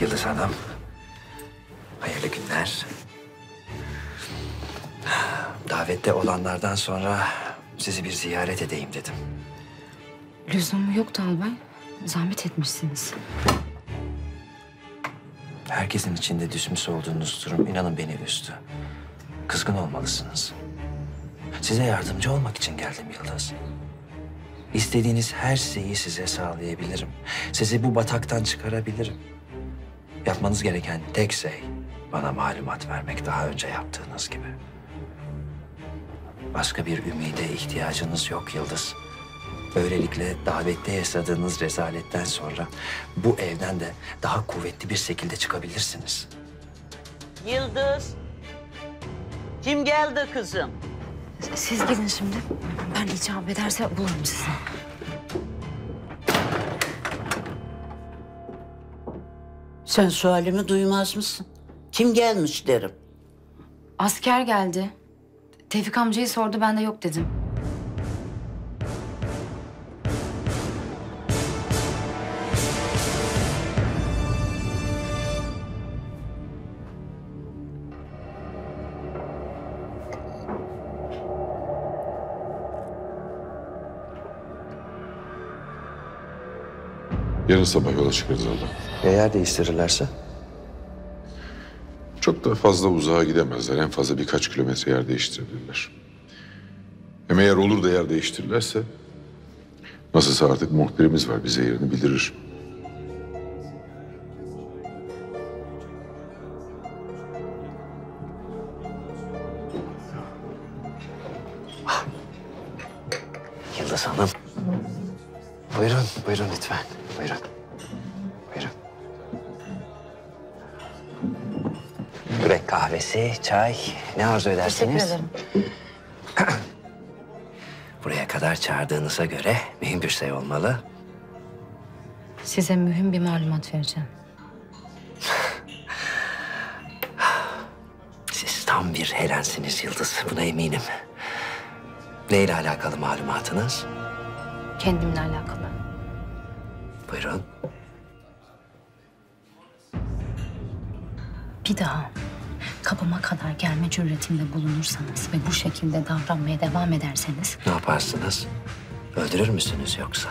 Yıldız Hanım. Hayırlı günler. Davette olanlardan sonra sizi bir ziyaret edeyim dedim. Lüzumu yoktu albay. Zahmet etmişsiniz. Herkesin içinde düşmüş olduğunuz durum inanın beni üzdü. Kızgın olmalısınız. Size yardımcı olmak için geldim Yıldız. İstediğiniz her şeyi size sağlayabilirim. Sizi bu bataktan çıkarabilirim. Yapmanız gereken tek şey bana malumat vermek daha önce yaptığınız gibi. Başka bir ümide ihtiyacınız yok Yıldız. Böylelikle davette yaşadığınız rezaletten sonra bu evden de daha kuvvetli bir şekilde çıkabilirsiniz. Yıldız. Kim geldi kızım? Siz gidin şimdi. Ben icap ederse bulurum sizi. Sen sualimi duymaz mısın? Kim gelmiş derim. Asker geldi. Tevfik amcayı sordu ben de yok dedim. Yarın sabah yola çıkarız abla. Ya yer değiştirirlerse? Çok da fazla uzağa gidemezler. En fazla birkaç kilometre yer değiştirebilirler. Hem eğer olur da yer değiştirirlerse... ...nasılsa artık muhbirimiz var. Bize yerini bildirir. Yıldız Hanım. Buyurun, buyurun lütfen. Buyurun. Buyurun. Börek kahvesi, çay, ne arzu edersiniz? Teşekkür ederim. Buraya kadar çağırdığınıza göre mühim bir şey olmalı. Size mühim bir malumat vereceğim. Siz tam bir helensiniz Yıldız, buna eminim. Neyle alakalı malumatınız? Kendimle alakalı. Buyurun. Bir daha kapıma kadar gelme cüretinde bulunursanız ve bu şekilde davranmaya devam ederseniz Ne yaparsınız? Öldürür müsünüz yoksa?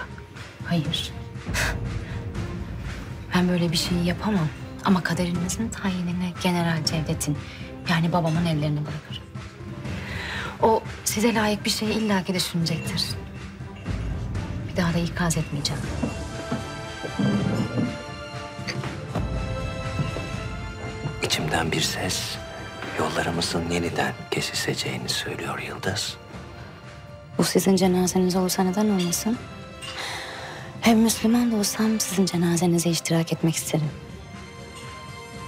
hayır. Ben böyle bir şeyi yapamam. Ama kaderinizin tayinini General Cevdet'in yani babamın ellerine bırakırım. O size layık bir şeyi illaki düşünecektir. Bir daha da ikaz etmeyeceğim. İçimden bir ses yollarımızın yeniden kesişeceğini söylüyor Yıldız. Bu sizin cenazeniz olursa neden olmasın? Hem Müslüman da olsam sizin cenazenize iştirak etmek isterim.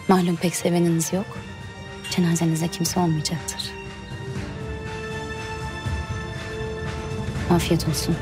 Malum pek seveniniz yok. Cenazenizde kimse olmayacaktır. Afiyet olsun.